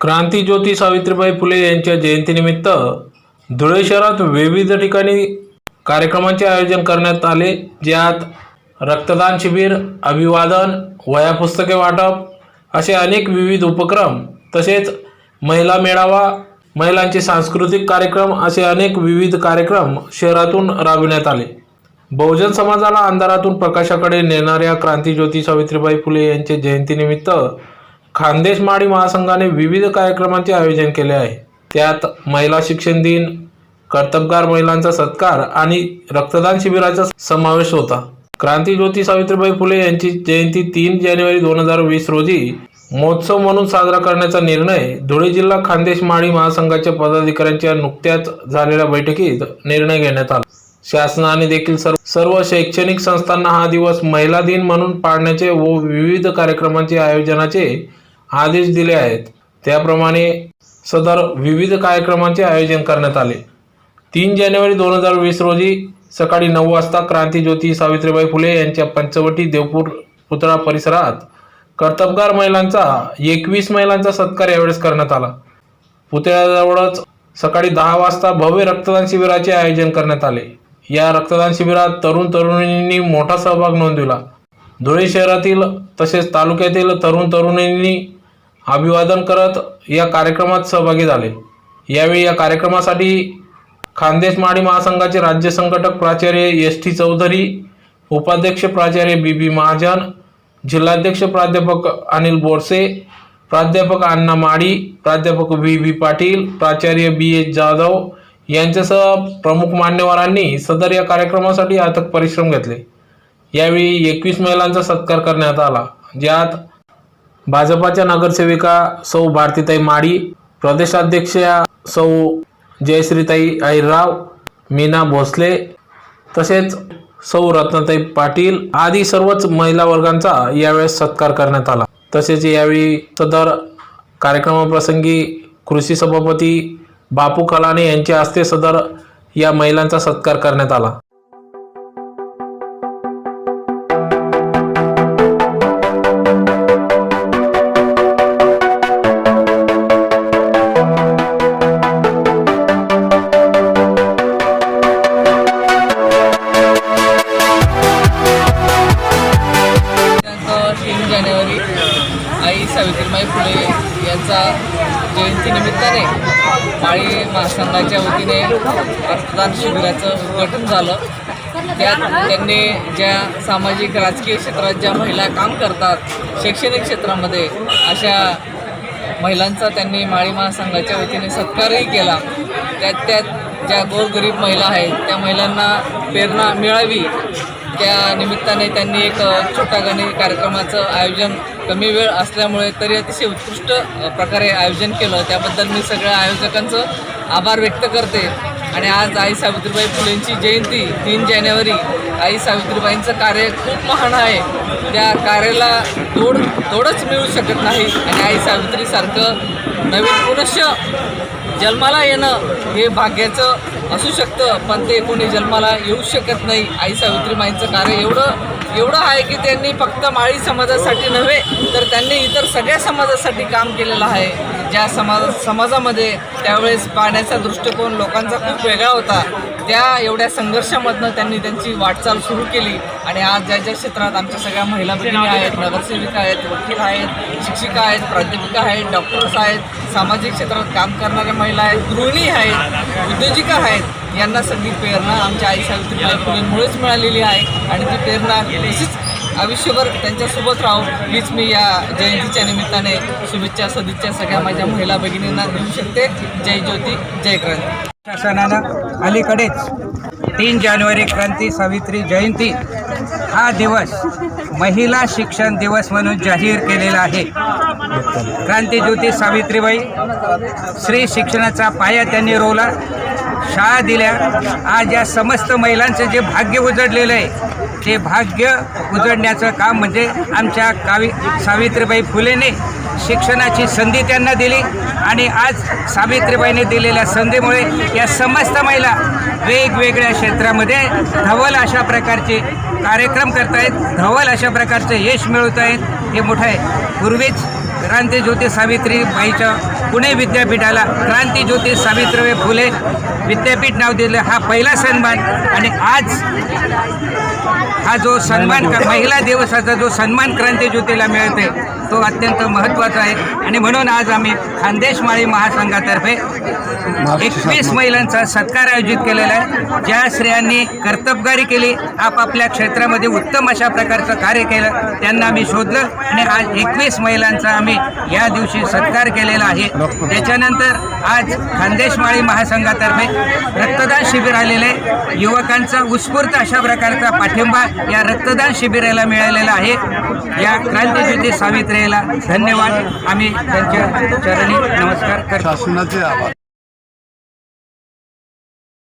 क्रांतीज्योती सावित्रीबाई फुले यांच्या जयंतीनिमित्त धुळे शहरात विविध ठिकाणी कार्यक्रमांचे आयोजन करण्यात आले ज्यात रक्तदान शिबिर अभिवादन वया पुस्तके वाटप असे अनेक विविध उपक्रम तसेच महिला मेळावा महिलांचे सांस्कृतिक कार्यक्रम असे अनेक विविध कार्यक्रम शहरातून राबविण्यात आले. बहुजन समाजाला अंधारातून प्रकाशाकडे नेणाऱ्या क्रांतीज्योती सावित्रीबाई फुले यांच्या जयंतीनिमित्त खानदेश माडी महासंघाने विविध कार्यक्रमांचे आयोजन केले आहे. त्यात महिला शिक्षण दिन कर्तबगार महिलांचा सत्कार आणि रक्तदान शिबिराचा समावेश होता. क्रांतीज्योती सावित्रीबाई फुले यांची जयंती तीन जानेवारी दोन हजार वीस रोजी महोत्सव म्हणून साजरा करण्याचा निर्णय धुळे जिल्हा खानदेश माळी महासंघाच्या पदाधिकाऱ्यांच्या नुकत्याच झालेल्या बैठकीत निर्णय घेण्यात आला. शासनाने देखील सर्व सर्व शैक्षणिक संस्थांना हा दिवस महिला दिन म्हणून पाळण्याचे व विविध कार्यक्रमांचे आयोजनाचे आदेश दिले आहेत. त्याप्रमाणे सदर विविध कार्यक्रमांचे आयोजन करण्यात आले. तीन जानेवारी दोन हजार वीस रोजी सकाळी नऊ वाजता क्रांतीज्योती सावित्रीबाई फुले यांच्या पंचवटी देवपूर पुतळा परिसरात कर्तबगार महिलांचा एकवीस महिलांचा सत्कार यावेळेस करण्यात आला. पुतळ्याजवळच सकाळी दहा वाजता भव्य रक्तदान शिबिराचे आयोजन करण्यात आले. या रक्तदान शिबिरात तरुण तरुणींनी मोठा सहभाग नोंदविला. धुळे शहरातील तसेच तालुक्यातील तरुण तरुणींनी अभिवादन करत या कार्यक्रमात सहभागी झाले. यावेळी या कार्यक्रमासाठी खानदेश माडी महासंघाचे राज्य संघटक प्राचार्य एस टी चौधरी उपाध्यक्ष प्राचार्य बी बी महाजन जिल्हाध्यक्ष प्राध्यापक अनिल बोरसे प्राध्यापक अण्णा माडी प्राध्यापक व्ही व्ही पाटील प्राचार्य बी एच जाधव यांच्यासह प्रमुख मान्यवरांनी सदर या कार्यक्रमासाठी अथक परिश्रम घेतले. यावेळी एकवीस महिलांचा सत्कार करण्यात आला ज्यात भाजपाच्या नगरसेविका सौ भारतीताई माडी प्रदेशाध्यक्ष सौ जयश्रीताई आईराव मीना भोसले तसेच सौ रत्नताई पाटील आदी सर्वच महिला वर्गांचा यावेळेस सत्कार करण्यात आला. तसेच यावेळी सदर कार्यक्रमाप्रसंगी कृषी सभापती बापू कलाने यांच्या हस्ते सदर या महिलांचा सत्कार करण्यात आला. तीन आई सावित्रीबाई फुले यांचा जयंतीनिमित्ताने माळी महासंघाच्या वतीने रक्तदान शिबिराचं उद्घाटन झालं. त्यात त्यांनी ज्या सामाजिक राजकीय क्षेत्रात ज्या महिला काम करतात शैक्षणिक क्षेत्रामध्ये अशा महिलांचा त्यांनी माळी महासंघाच्या वतीने सत्कारही केला. त्यात त्यात ज्या गोरगरीब महिला आहेत त्या महिलांना प्रेरणा मिळावी त्या निमित्ताने त्यांनी एक छोटा गणित कार्यक्रमाचं आयोजन कमी वेळ असल्यामुळे तरी अतिशय उत्कृष्ट प्रकारे आयोजन केलं. त्याबद्दल मी सगळ्या आयोजकांचं आभार व्यक्त करते. आणि आज आई सावित्रीबाई फुलेंची जयंती तीन जानेवारी. आई सावित्रीबाईंचं कार्य खूप महान आहे. त्या कार्याला तोड तोडच मिळू शकत नाही. आणि आई सावित्रीसारखं नवीन पुनश्च जन्माला येणं हे भाग्याचं असू शकतं पण ते कोणी जन्माला येऊ शकत नाही. आई सावित्रीबाईंचं कार्य एवढं एवढं आहे की त्यांनी फक्त माळी समाजासाठी नव्हे तर त्यांनी इतर सगळ्या समाजासाठी काम केलेलं आहे. ज्या समाज समाजामध्ये त्यावेळेस पाहण्याचा दृष्टिकोन लोकांचा खूप वेगळा होता त्या एवढ्या संघर्षामधनं त्यांनी त्यांची वाटचाल सुरू केली. आणि आज ज्या ज्या क्षेत्रात आमच्या सगळ्या महिला भगिनी आहेत नगरसेविका आहेत वकील आहेत शिक्षिका आहेत प्राध्यापिका आहेत डॉक्टर्स आहेत सामाजिक क्षेत्रात काम करणाऱ्या महिला आहेत गृहिणी आहेत उद्योजिका आहेत यांना सगळी प्रेरणा आमच्या आई सावित्रीबाई फुलेंमुळेच मिळालेली आहे. आणि ती प्रेरणा तशीच आयुष्यभर त्यांच्यासोबत राहू. हीच मी या जयंतीच्या निमित्ताने शुभेच्छा सदिच्छा सगळ्या माझ्या महिला भगिनींना देऊ शकते. जय ज्योती जय क्रांती. शासनानं अलीकडेच तीन जानेवारी क्रांती सावित्री जयंती हा दिवस महिला शिक्षण दिवस म्हणून जाहीर केलेला आहे. क्रांतीज्योती सावित्रीबाई स्त्री शिक्षणाचा पाया त्यांनी रोवला. शाळा दिल्या. आज या समस्त महिलांचं जे भाग्य उजडलेलं आहे ते भाग्य उजडण्याचं काम म्हणजे आमच्या कावी सावित्रीबाई फुलेने शिक्षणाची संधी त्यांना दिली आणि आज सावित्रीबाईने दिलेल्या संधीमुळे या समस्त महिला वेगवेगळ्या क्षेत्रामध्ये धवल अशा प्रकारचे कार्यक्रम करतायत धवल अशा प्रकारचं यश मिळवत आहेत हे मोठं आहे. पूर्वीच क्रांतीज्योती सावित्रीबाईच्या पुणे विद्यापीठाला क्रांतीज्योती सावित्रीबाई फुले विद्यापीठ नाव दिलं. हा पहिला सन्मान. आणि आज हा जो सन्मान महिला दिवसाचा जो सन्मान क्रांतीज्योतीला मिळते तो अत्यंत महत्त्वाचा आहे. आणि म्हणून आज आम्ही खानदेशमाळी महासंघातर्फे एकवीस महिलांचा सत्कार आयोजित केलेला आहे. ज्या स्त्रियांनी कर्तबगारी केली आपापल्या क्षेत्रामध्ये उत्तम अशा प्रकारचं कार्य केलं त्यांना आम्ही शोधलं. आणि आज एकवीस महिलांचा आम्ही या दिवशी सत्कार केलेला आहे. त्याच्यानंतर आज खानदेश माळी महासंघातर्फे रक्तदान शिबिर आलेले आहे. युवकांचा उत्स्फूर्त अशा प्रकारचा पाठिंबा या रक्तदान शिबिराला मिळालेला आहे. या क्रांतीज्योती सावित्रीला धन्यवाद. आम्ही त्यांच्या चरणी नमस्कार करतो. शासनाचे आभार.